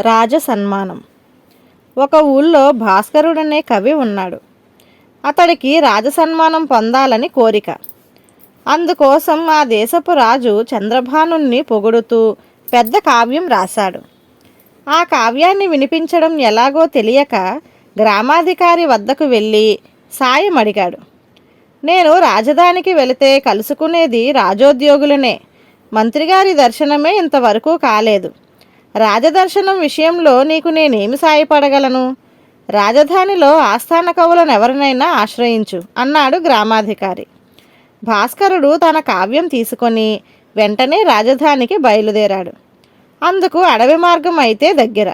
రాజ సన్మానం ఒక ఊళ్ళో భాస్కరుడనే కవి ఉన్నాడు. అతడికి రాజ సన్మానం పొందాలని కోరిక. అందుకోసం ఆ దేశపు రాజు చంద్రభానుణ్ణి పొగుడుతూ పెద్ద కావ్యం రాశాడు. ఆ కావ్యాన్ని వినిపించడం ఎలాగో తెలియక గ్రామాధికారి వద్దకు వెళ్ళి సాయం అడిగాడు. నేను రాజధానికి వెళితే కలుసుకునేది రాజోద్యోగులనే. మంత్రిగారి దర్శనమే ఇంతవరకు కాలేదు. రాజదర్శనం విషయంలో నీకు నేనేమి సాయపడగలను? రాజధానిలో ఆస్థాన కవులను ఎవరినైనా ఆశ్రయించు అన్నాడు గ్రామాధికారి. భాస్కరుడు తన కావ్యం తీసుకొని వెంటనే రాజధానికి బయలుదేరాడు. అందుకు అడవి మార్గం అయితే దగ్గర.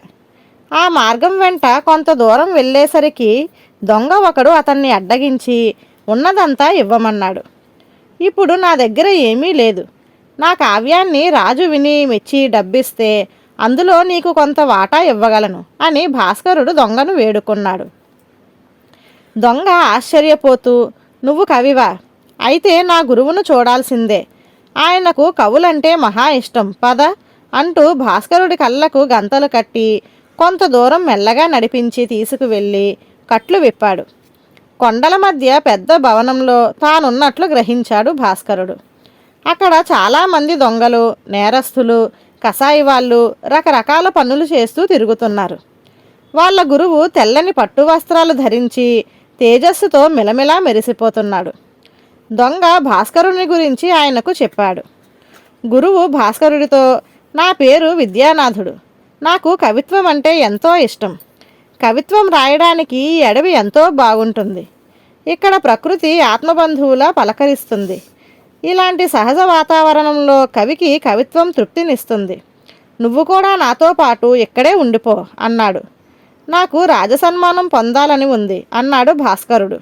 ఆ మార్గం వెంట కొంత దూరం వెళ్ళేసరికి దొంగ ఒకడు అతన్ని అడ్డగించి ఉన్నదంతా ఇవ్వమన్నాడు. ఇప్పుడు నా దగ్గర ఏమీ లేదు. నా కావ్యాన్ని రాజు విని మెచ్చి డబ్బిస్తే అందులో నీకు కొంత వాటా ఇవ్వగలను అని భాస్కరుడు దొంగను వేడుకున్నాడు. దొంగ ఆశ్చర్యపోతూ నువ్వు కవివా అయితే నా గురువును చూడాల్సిందే. ఆయనకు కవులంటే మహా ఇష్టం పద అంటూ భాస్కరుడి కళ్ళకు గంతలు కట్టి కొంత దూరం మెల్లగా నడిపించి తీసుకువెళ్ళి కట్లు విప్పాడు. కొండల మధ్య పెద్ద భవనంలో తానున్నట్లు గ్రహించాడు భాస్కరుడు. అక్కడ చాలామంది దొంగలు నేరస్తులు కసాయి వాళ్ళు రకరకాల పనులు చేస్తూ తిరుగుతున్నారు. వాళ్ళ గురువు తెల్లని పట్టు వస్త్రాలు ధరించి తేజస్సుతో మిలమిలా మెరిసిపోతున్నాడు. దొంగ భాస్కరుని గురించి ఆయనకు చెప్పాడు. గురువు భాస్కరుడితో నా పేరు విద్యానాథుడు. నాకు కవిత్వం అంటే ఎంతో ఇష్టం. కవిత్వం రాయడానికి ఈ అడవి ఎంతో బాగుంటుంది. ఇక్కడ ప్రకృతి ఆత్మబంధువులా పలకరిస్తుంది. ఇలాంటి సహజ వాతావరణంలో కవికి కవిత్వం తృప్తినిస్తుంది. నువ్వు కూడా నాతో పాటు ఇక్కడే ఉండిపో అన్నాడు. నాకు రాజసన్మానం పొందాలని ఉంది అన్నాడు భాస్కరుడు.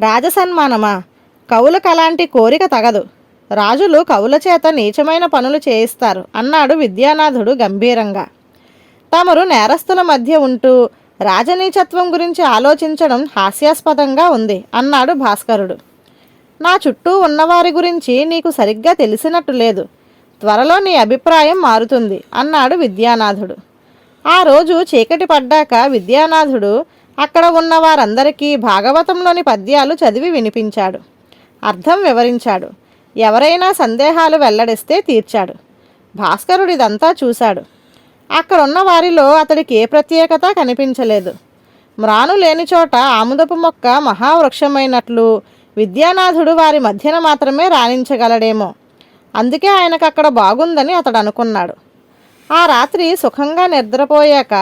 రాజసన్మానమా? కవులకు అలాంటి కోరిక తగదు. రాజులు కవుల చేత నీచమైన పనులు చేయిస్తారు అన్నాడు విద్యానాథుడు గంభీరంగా. తమరు నేరస్తుల మధ్య ఉంటూ రాజనీచత్వం గురించి ఆలోచించడం హాస్యాస్పదంగా ఉంది అన్నాడు భాస్కరుడు. నా చుట్టూ ఉన్నవారి గురించి నీకు సరిగ్గా తెలిసినట్టు లేదు. త్వరలో నీ అభిప్రాయం మారుతుంది అన్నాడు విద్యానాథుడు. ఆ రోజు చీకటి పడ్డాక విద్యానాథుడు అక్కడ ఉన్న వారందరికీ భాగవతంలోని పద్యాలు చదివి వినిపించాడు. అర్థం వివరించాడు. ఎవరైనా సందేహాలు వెల్లడిస్తే తీర్చాడు. భాస్కరుడిదంతా చూశాడు. అక్కడున్న వారిలో అతడికి ఏ ప్రత్యేకత కనిపించలేదు. మ్రాను లేని చోట ఆముదపు మొక్క మహావృక్షమైనట్లు విద్యానాథుడు వారి మధ్యన మాత్రమే రాణించగలడేమో. అందుకే ఆయనకు అక్కడ బాగుందని అతడు అనుకున్నాడు ఆ రాత్రి సుఖంగా నిద్రపోయాక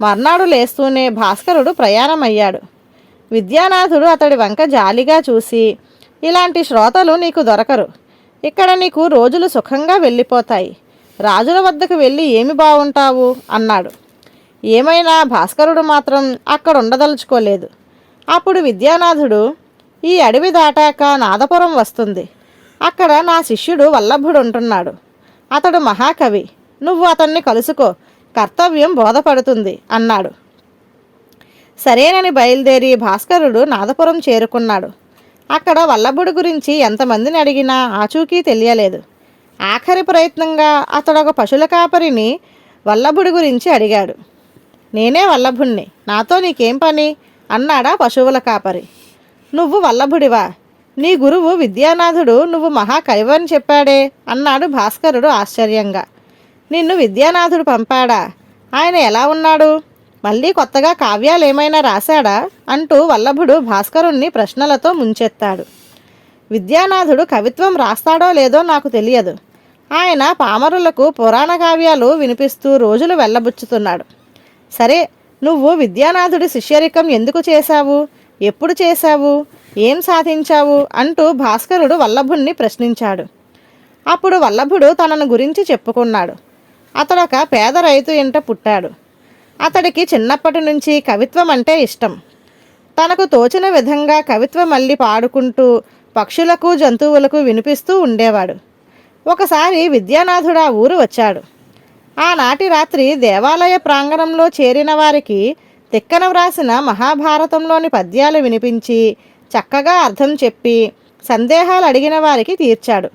మర్నాడు లేస్తూనే భాస్కరుడు ప్రయాణమయ్యాడు. విద్యానాథుడు అతడి వంక జాలిగా చూసి ఇలాంటి శ్రోతలు నీకు దొరకరు. ఇక్కడ నీకు రోజులు సుఖంగా వెళ్ళిపోతాయి. రాజుల వద్దకు వెళ్ళి ఏమి బాగుంటావు అన్నాడు. ఏమైనా భాస్కరుడు మాత్రం అక్కడ ఉండదలుచుకోలేదు అప్పుడు విద్యానాథుడు ఈ అడవి దాటాక నాదపురం వస్తుంది. అక్కడ నా శిష్యుడు వల్లభుడు ఉంటున్నాడు అతడు మహాకవి. నువ్వు అతన్ని కలుసుకో. కర్తవ్యం బోధపడుతుంది అన్నాడు. సరేనని బయలుదేరి భాస్కరుడు నాదపురం చేరుకున్నాడు. అక్కడ వల్లభుడి గురించి ఎంతమందిని అడిగినా ఆచూకీ తెలియలేదు. ఆఖరి ప్రయత్నంగా అతడు ఒక పశుల కాపరిని వల్లభుడి గురించి అడిగాడు. నేనే వల్లభుణ్ణి. నాతో నీకేం పని? అన్నాడా పశువుల కాపరి. నువ్వు వల్లభుడివా? నీ గురువు విద్యానాథుడు నువ్వు మహాకవివని చెప్పాడే అన్నాడు భాస్కరుడు ఆశ్చర్యంగా. నిన్ను విద్యానాథుడు పంపాడా? ఆయన ఎలా ఉన్నాడు? మళ్ళీ కొత్తగా కావ్యాలు ఏమైనా రాశాడా? అంటూ వల్లభుడు భాస్కరుణ్ణి ప్రశ్నలతో ముంచెత్తాడు. విద్యానాథుడు కవిత్వం రాస్తాడో లేదో నాకు తెలియదు. ఆయన పామరులకు పురాణ కావ్యాలు వినిపిస్తూ రోజులు వెళ్ళబుచ్చుతున్నాడు సరే నువ్వు విద్యానాథుడి శిష్యరికం ఎందుకు చేశావు? ఎప్పుడు చేశావు? ఏం సాధించావు? అంటూ భాస్కరుడు వల్లభుణ్ణి ప్రశ్నించాడు. అప్పుడు వల్లభుడు తనను గురించి చెప్పుకున్నాడు. అతడొక పేద రైతు ఇంట పుట్టాడు. అతడికి చిన్నప్పటి నుంచి కవిత్వం అంటే ఇష్టం. తనకు తోచిన విధంగా కవిత్వం మళ్ళీ పాడుకుంటూ పక్షులకు జంతువులకు వినిపిస్తూ ఉండేవాడు. ఒకసారి విద్యానాథుడు ఆ ఊరు వచ్చాడు. ఆనాటి రాత్రి దేవాలయ ప్రాంగణంలో చేరిన వారికి తిక్కన వ్రాసిన మహాభారతంలోని పద్యాలు వినిపించి చక్కగా అర్థం చెప్పి సందేహాలు అడిగిన వారికి తీర్చాడు.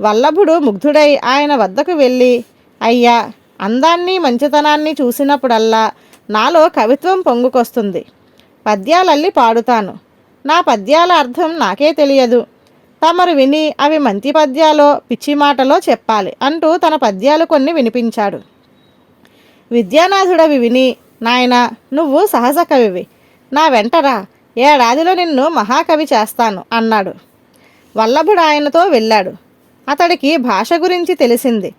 వల్లభుడు ముగ్ధుడై ఆయన వద్దకు వెళ్ళి అయ్యా అందాన్ని మంచితనాన్ని చూసినప్పుడల్లా నాలో కవిత్వం పొంగుకొస్తుంది. పద్యాలల్లి పాడుతాను. నా పద్యాల అర్థం నాకే తెలియదు. తమరు విని అవి మంచి పద్యాలో పిచ్చి మాటలో చెప్పాలి అంటూ తన పద్యాలు కొన్ని వినిపించాడు. విద్యానాథుడవి విని నాయన నువ్వు సహజ కవివి. నా వెంటరా ఏడాదిలో నిన్ను మహాకవి చేస్తాను అన్నాడు. వల్లభుడు ఆయనతో వెళ్ళాడు. అతడికి భాష గురించి తెలిసింది.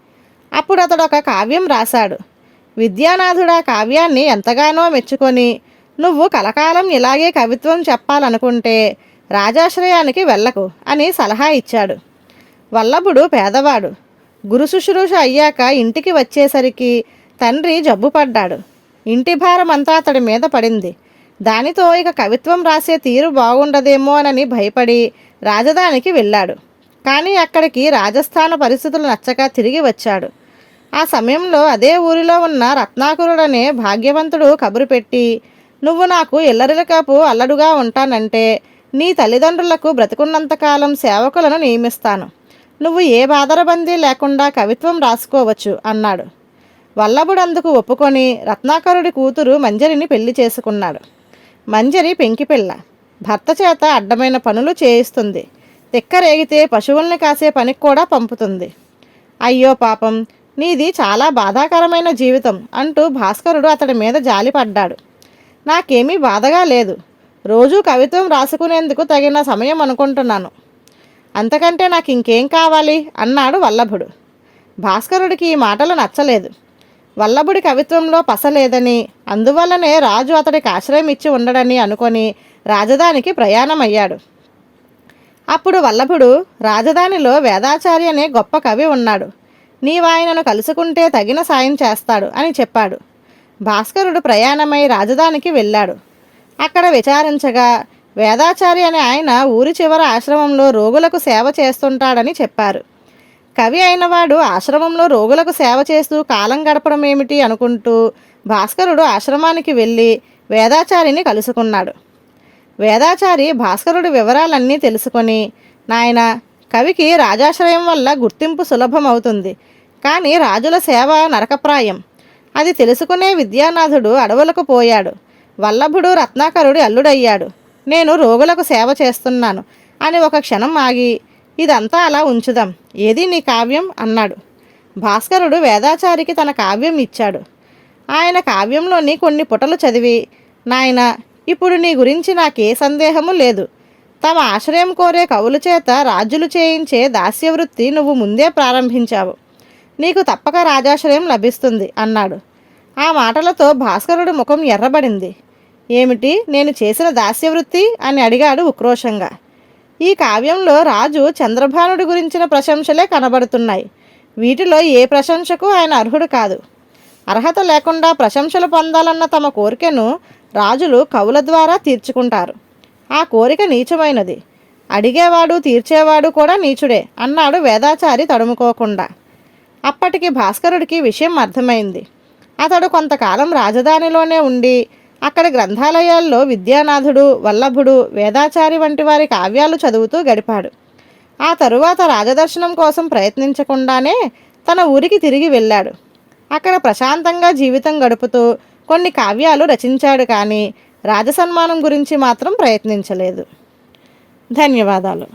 అప్పుడు అతడు ఒక కావ్యం రాశాడు. విద్యానాథుడు ఆ కావ్యాన్ని ఎంతగానో మెచ్చుకొని నువ్వు కలకాలం ఇలాగే కవిత్వం చెప్పాలనుకుంటే రాజాశ్రయానికి వెళ్ళకు అని సలహా ఇచ్చాడు. వల్లభుడు పేదవాడు. గురు శుశ్రూష అయ్యాక ఇంటికి వచ్చేసరికి తండ్రి జబ్బు పడ్డాడు ఇంటి భారం అంతా అతడి మీద పడింది. దానితో ఇక కవిత్వం రాసే తీరు బాగుండదేమో అని భయపడి రాజధానికి వెళ్ళాడు. కానీ అక్కడికి రాజస్థాన పరిస్థితులు నచ్చక తిరిగి వచ్చాడు. ఆ సమయంలో అదే ఊరిలో ఉన్న రత్నాకరుడనే భాగ్యవంతుడు కబురు పెట్టి నువ్వు నాకు ఇల్లరిలకాపు అల్లడుగా ఉంటానంటే నీ తల్లిదండ్రులకు బ్రతికున్నంతకాలం సేవకులను నియమిస్తాను. నువ్వు ఏ బాదరబందీ లేకుండా కవిత్వం రాసుకోవచ్చు అన్నాడు. వల్లభుడు అందుకు ఒప్పుకొని రత్నాకరుడి కూతురు మంజరిని పెళ్ళి చేసుకున్నాడు. మంజరి పెంకిపిల్ల భర్త చేత అడ్డమైన పనులు చేయిస్తుంది. తిక్కరేగితే పశువుల్ని కాసే పనికి కూడా పంపుతుంది. అయ్యో పాపం నీది చాలా బాధాకరమైన జీవితం అంటూ భాస్కరుడు అతడి మీద జాలిపడ్డాడు. నాకేమీ బాధగా లేదు. రోజూ కవిత్వం రాసుకునేందుకు తగిన సమయం అనుకుంటున్నాను. అంతకంటే నాకు ఇంకేం కావాలి? అన్నాడు వల్లభుడు. భాస్కరుడికి ఈ మాటలు నచ్చలేదు. వల్లభుడి కవిత్వంలో పసలేదని అందువల్లనే రాజు అతడికి ఆశ్రయం ఇచ్చి ఉండడని అనుకొని రాజధానికి ప్రయాణమయ్యాడు. అప్పుడు వల్లభుడు రాజధానిలో వేదాచారి అనే గొప్ప కవి ఉన్నాడు. నీవాయనను కలుసుకుంటే తగిన సాయం చేస్తాడు అని చెప్పాడు. భాస్కరుడు ప్రయాణమై రాజధానికి వెళ్ళాడు. అక్కడ విచారించగా వేదాచారి అనే ఆయన ఊరి చివర ఆశ్రమంలో రోగులకు సేవ చేస్తుంటాడని చెప్పారు. కవి అయినవాడు ఆశ్రమంలో రోగులకు సేవ చేస్తూ కాలం గడపడం ఏమిటి అనుకుంటూ భాస్కరుడు ఆశ్రమానికి వెళ్ళి వేదాచారిని కలుసుకున్నాడు. వేదాచారి భాస్కరుడి వివరాలన్నీ తెలుసుకొని నాయన కవికి రాజాశ్రయం వల్ల గుర్తింపు సులభం అవుతుంది కానీ రాజుల సేవ నరకప్రాయం. అది తెలుసుకునే విద్యానాథుడు అడవులకు పోయాడు. వల్లభుడు రత్నాకరుడి అల్లుడయ్యాడు. నేను రోగులకు సేవ చేస్తున్నాను అని ఒక క్షణం ఆగి ఇదంతా అలా ఉంచుదాం. ఏది నీ కావ్యం? అన్నాడు. భాస్కరుడు వేదాచారికి తన కావ్యం ఇచ్చాడు. ఆయన కావ్యంలోని కొన్ని పుటలు చదివి నాయన ఇప్పుడు నీ గురించి నాకే సందేహము లేదు. తమ ఆశ్రయం కోరే కవుల చేత రాజులు చేయించే దాస్యవృత్తి నువ్వు ముందే ప్రారంభించావు. నీకు తప్పక రాజాశ్రయం లభిస్తుంది అన్నాడు. ఆ మాటలతో భాస్కరుడి ముఖం ఎర్రబడింది. ఏమిటి? నేను చేసిన దాస్యవృత్తి? అని అడిగాడు ఉక్రోషంగా. ఈ కావ్యంలో రాజు చంద్రభానుడి గురించిన ప్రశంసలే కనబడుతున్నాయి. వీటిలో ఏ ప్రశంసకు ఆయన అర్హుడు కాదు. అర్హత లేకుండా ప్రశంసలు పొందాలన్న తమ కోరికను రాజులు కవుల ద్వారా తీర్చుకుంటారు. ఆ కోరిక నీచమైనది. అడిగేవాడు తీర్చేవాడు కూడా నీచుడే అన్నాడు వేదాచారి తడుముకోకుండా. అప్పటికి భాస్కరుడికి విషయం అర్థమైంది. అతడు కొంతకాలం రాజధానిలోనే ఉండి అక్కడ గ్రంథాలయాల్లో విద్యానాథుడు వల్లభుడు వేదాచారి వంటి వారి కావ్యాలు చదువుతూ గడిపాడు. ఆ తరువాత రాజదర్శనం కోసం ప్రయత్నించకుండానే తన ఊరికి తిరిగి వెళ్ళాడు. అక్కడ ప్రశాంతంగా జీవితం గడుపుతూ కొన్ని కావ్యాలు రచించాడు కానీ రాజసన్మానం గురించి మాత్రం ప్రయత్నించలేదు. ధన్యవాదాలు.